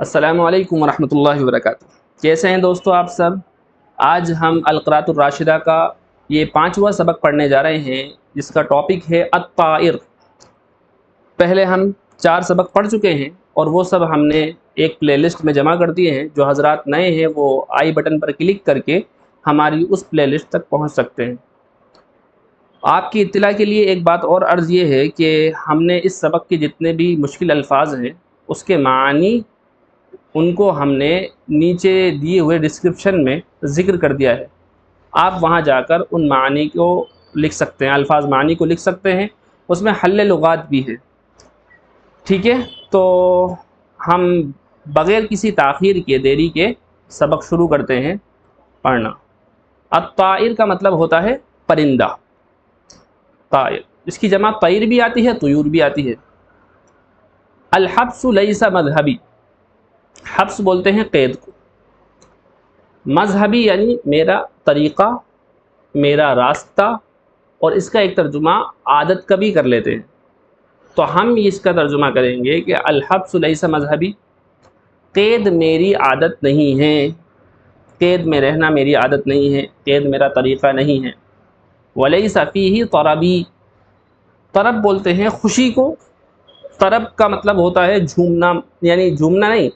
السلام علیکم ورحمۃ اللہ وبرکاتہ۔ کیسے ہیں دوستو آپ سب؟ آج ہم القرات الراشدہ کا یہ پانچواں سبق پڑھنے جا رہے ہیں، جس کا ٹاپک ہے الطائر۔ پہلے ہم چار سبق پڑھ چکے ہیں اور وہ سب ہم نے ایک پلے لسٹ میں جمع کر دیے ہیں، جو حضرات نئے ہیں، وہ آئی بٹن پر کلک کر کے ہماری اس پلے لسٹ تک پہنچ سکتے ہیں۔ آپ کی اطلاع کے لیے ایک بات اور عرض یہ ہے کہ ہم نے اس سبق کے جتنے بھی مشکل الفاظ ہیں، اس کے معنی ان کو ہم نے نیچے دیے ہوئے ڈسکرپشن میں ذکر کر دیا ہے۔ آپ وہاں جا کر ان معنی کو لکھ سکتے ہیں، الفاظ معنی کو لکھ سکتے ہیں۔ اس میں حل لغات بھی ہے۔ ٹھیک ہے؟ تو ہم بغیر کسی تاخیر کے دیری کے سبق شروع کرتے ہیں پڑھنا۔ الطائر کا مطلب ہوتا ہے پرندہ۔ طائر۔ اس کی جمع طیر بھی آتی ہے، طیور بھی آتی ہے۔ الحبس لیسا مذہبی۔ حبس بولتے ہیں قید کو۔ مذہبی یعنی میرا طریقہ، میرا راستہ اور اس کا ایک ترجمہ عادت کا بھی کر لیتے ہیں۔ تو ہم اس کا ترجمہ کریں گے کہ الحبس لیسا مذہبی۔ قید میری عادت نہیں ہے۔ قید میں رہنا میری عادت نہیں ہے۔ قید میرا طریقہ نہیں ہے۔ ولی صفی ہی طربی۔ طرب بولتے ہیں خوشی کو۔ طرب کا مطلب ہوتا ہے جھومنا یعنی جھومنا نہیں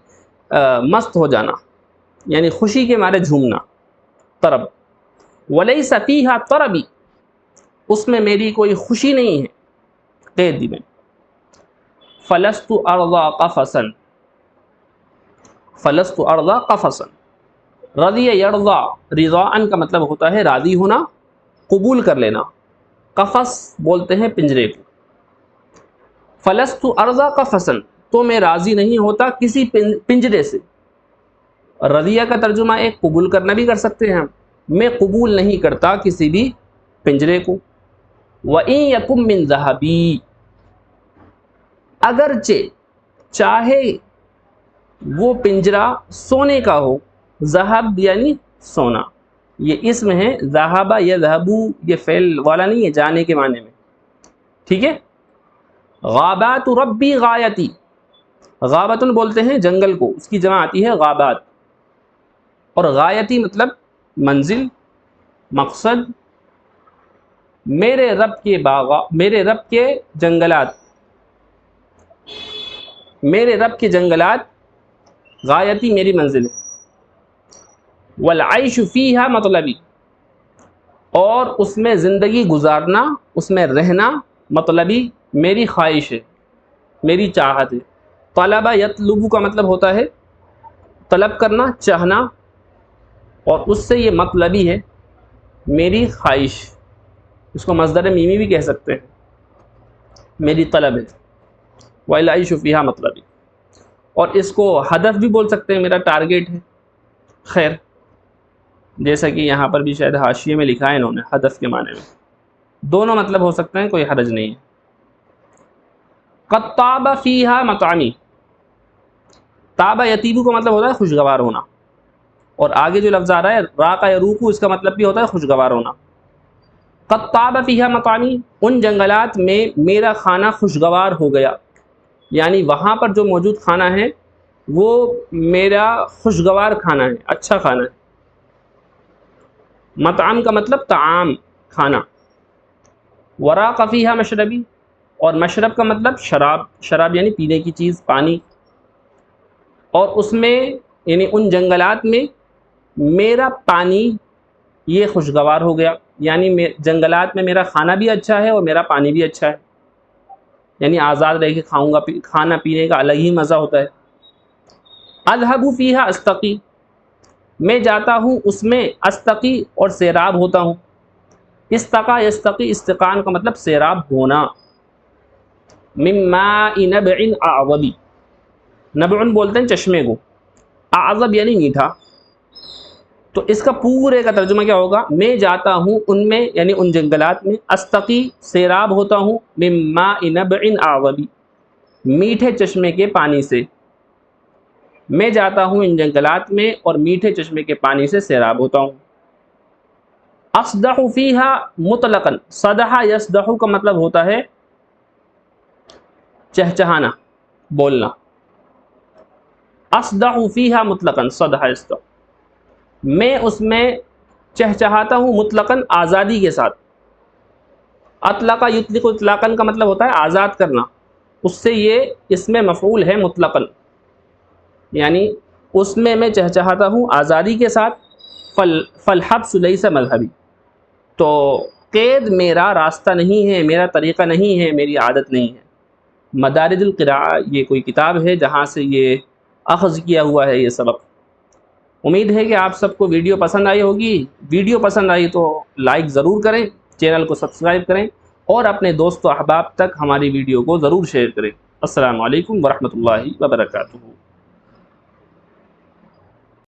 مست ہو جانا یعنی خوشی کے مارے جھومنا، طرب۔ ولی صفیحہ طربی، اس میں میری کوئی خوشی نہیں ہے قید میں۔ فلسط ارضا قفصن فلسط ارضا قفصن رضی یرضا، رضاءن کا مطلب ہوتا ہے راضی ہونا، قبول کر لینا۔ قفص بولتے ہیں پنجرے کو۔ فلسط ارضا قفصن تو میں راضی نہیں ہوتا کسی پنجرے سے۔ رضیہ کا ترجمہ ایک قبول کرنا بھی کر سکتے ہیں ہم۔ میں قبول نہیں کرتا کسی بھی پنجرے کو۔ وَإِن يَكُم مِّن ذَهَبِي اگرچہ چاہے وہ پنجرا سونے کا ہو، ذہب یعنی سونا۔ یہ اسم ہے ذہبہ یا ذہبو یہ فعل والا نہیں ہے، جانے کے معنی میں۔ ٹھیک ہے؟ غابات ربی غایتی۔ غابتن بولتے ہیں، جنگل کو۔ اس کی جمع آتی ہے غابات۔ اور غایتی مطلب منزل، مقصد، میرے رب کے باغا، میرے رب کے جنگلات۔ میرے رب کے جنگلات، غایتی میری منزل۔ ہے والعیش فیہا مطلبی۔ اور اس میں زندگی گزارنا، اس میں رہنا مطلبی میری خواہش ہے، میری چاہت ہے۔ طلبہ یطلبو کا مطلب ہوتا ہے طلب کرنا، چاہنا، اور اس سے یہ مطلبی ہے میری خواہش۔ اس کو مصدر میمی بھی کہہ سکتے ہیں۔ میری طلب ہے۔ ولائی شفیہ مطلبی۔ اور اس کو ہدف بھی بول سکتے ہیں، میرا ٹارگیٹ ہے۔ خیر، جیسا کہ یہاں پر بھی شاید حاشیے میں لکھا ہے انہوں نے ہدف کے معنی میں۔ دونوں مطلب ہو سکتے ہیں، کوئی حرج نہیں ہے۔ قطاب فیحہ مقامی تابہ یتیبو کا مطلب ہوتا ہے خوشگوار ہونا۔ اور آگے جو لفظ آ رہا ہے را کا یروکو اس کا مطلب بھی ہوتا ہے خوشگوار ہونا۔ قطاب فیحہ مقامی، ان جنگلات میں میرا کھانا خوشگوار ہو گیا۔ یعنی وہاں پر جو موجود کھانا ہے وہ میرا خوشگوار کھانا ہے اچھا کھانا ہے مطعم کا مطلب تعام کھانا ورا قفیہ مشربی، اور مشرب کا مطلب شراب شراب یعنی پینے کی چیز، پانی۔ اور اس میں یعنی ان جنگلات میں میرا پانی یہ خوشگوار ہو گیا۔ یعنی جنگلات میں میرا کھانا بھی اچھا ہے اور میرا پانی بھی اچھا ہے۔ یعنی آزاد رہ کے کھاؤں گا کھانا پینے کا الگ ہی مزہ ہوتا ہے۔ اذہب فیحہ استقی۔ میں جاتا ہوں، اس میں استقی اور سیراب ہوتا ہوں۔ استقا استقی استقان کا مطلب سیراب ہونا۔ مما نبع اعظبی نبعن بولتے ہیں چشمے کو۔ اعظب یعنی میٹھا۔ تو اس کا پورے کا ترجمہ کیا ہوگا؟ میں جاتا ہوں ان میں یعنی ان جنگلات میں، استقی، سیراب ہوتا ہوں مما نبع اعظبی میٹھے چشمے کے پانی سے۔ میں جاتا ہوں ان جنگلات میں اور میٹھے چشمے کے پانی سے سیراب ہوتا ہوں۔ اسدح فیہا مطلقاً۔ صدح یسدح کا مطلب ہوتا ہے چہچہانا، بولنا۔ اسدہ فیحہ مطلقاً صدہ استع میں اس میں چہچہاتا ہوں مطلقاً آزادی کے ساتھ۔ اطلاقہ یطلق اطلاقاً کا مطلب ہوتا ہے آزاد کرنا۔ اس سے یہ اس میں مفعول ہے مطلقاً۔ یعنی اس میں میں چہچہاتا ہوں آزادی کے ساتھ۔ فل فلحب لیس مذہبی۔ تو قید میرا راستہ نہیں ہے، میرا طریقہ نہیں ہے، میری عادت نہیں ہے۔ مدارج القراء یہ کوئی کتاب ہے جہاں سے یہ اخذ کیا ہوا ہے یہ سبق۔ امید ہے کہ آپ سب کو ویڈیو پسند آئی ہوگی۔ ویڈیو پسند آئی تو لائک ضرور کریں، چینل کو سبسکرائب کریں اور اپنے دوست و احباب تک ہماری ویڈیو کو ضرور شیئر کریں۔ السلام علیکم ورحمۃ اللہ وبرکاتہ۔